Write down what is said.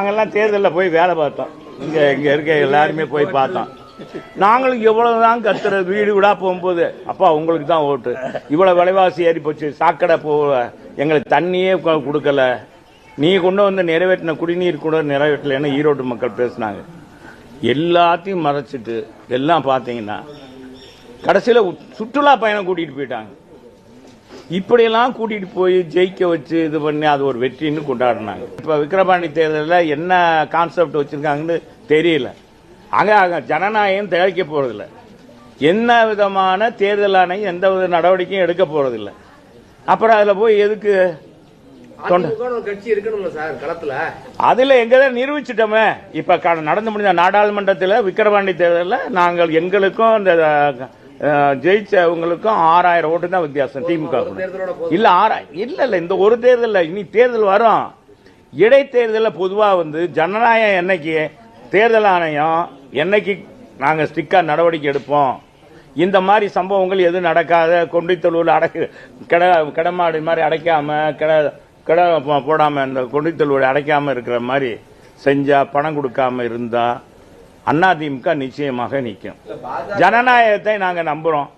நாங்கள்லாம் தேர்தலில் போய் வேலை பார்த்தோம். இங்கே இங்கே இருக்க எல்லாருமே போய் பார்த்தோம். நாங்களும் எவ்வளவுதான் கத்துற வீடு வீடாக போகும்போது அப்பா உங்களுக்கு தான் ஓட்டு. இவ்வளோ விலைவாசி ஏறி போச்சு. சாக்கடை போகல எங்களுக்கு தண்ணியே கொடுக்கல. நீ கொண்டு வந்து நிறைவேற்றின குடிநீர் கூட நிறைவேற்றலைன்னு ஈரோடு மக்கள் பேசினாங்க. எல்லாத்தையும் மறைச்சிட்டு எல்லாம் பார்த்தீங்கன்னா கடைசியில் சுற்றுலா பயணம் கூட்டிகிட்டு போயிட்டாங்க. இப்படியெல்லாம் கூட்டிட்டு போய் ஜெயிக்க வச்சு இது பண்ணி அது ஒரு வெற்றின்னு கொண்டாடினாங்க. இப்ப விக்கிரபாண்டி தேர்தலில் என்ன கான்செப்ட் வச்சிருக்காங்கன்னு தெரியல. அங்க அங்க ஜனநாயகம் திளைக்க போறதில்ல. என்ன விதமான தேர்தல் ஆணையம் எந்த வித நடவடிக்கையும் எடுக்க போறதில்ல. அப்புறம் அதுல போய் எதுக்கு அதுல எங்கதான் நிரூபிச்சிட்டோமே. இப்ப நடந்து முடிந்த நாடாளுமன்றத்தில் விக்கிரவாண்டி தேர்தலில் நாங்கள் எங்களுக்கும் இந்த ஜெயிச்சவங்களுக்கும் ஆறாயிரம் ஓட்டு தான் வித்தியாசம் திமுக இல்ல ஆறாயிரம் இல்ல இல்ல இந்த ஒரு தேர்தல் இனி தேர்தல் வரும். இடைத்தேர்தலில் பொதுவா வந்து ஜனநாயகம் என்னைக்கு தேர்தல் ஆணையம் என்னைக்கு நாங்க ஸ்ட்ரிக்டா நடவடிக்கை எடுப்போம். இந்த மாதிரி சம்பவங்கள் எதுவும் நடக்காத கொண்டித்தொழுவில் அடக்கு கிட கிடமாடு மாதிரி அடைக்காம கிட கிட போ- போடாம இந்த கொண்டித்தொழுவில் அடைக்காம இருக்கிற மாதிரி செஞ்சா பணம் கொடுக்காம இருந்தா அதிமுக நிச்சயமாக நிற்கும் ஜனநாயகத்தை நாங்கள் நம்புகிறோம்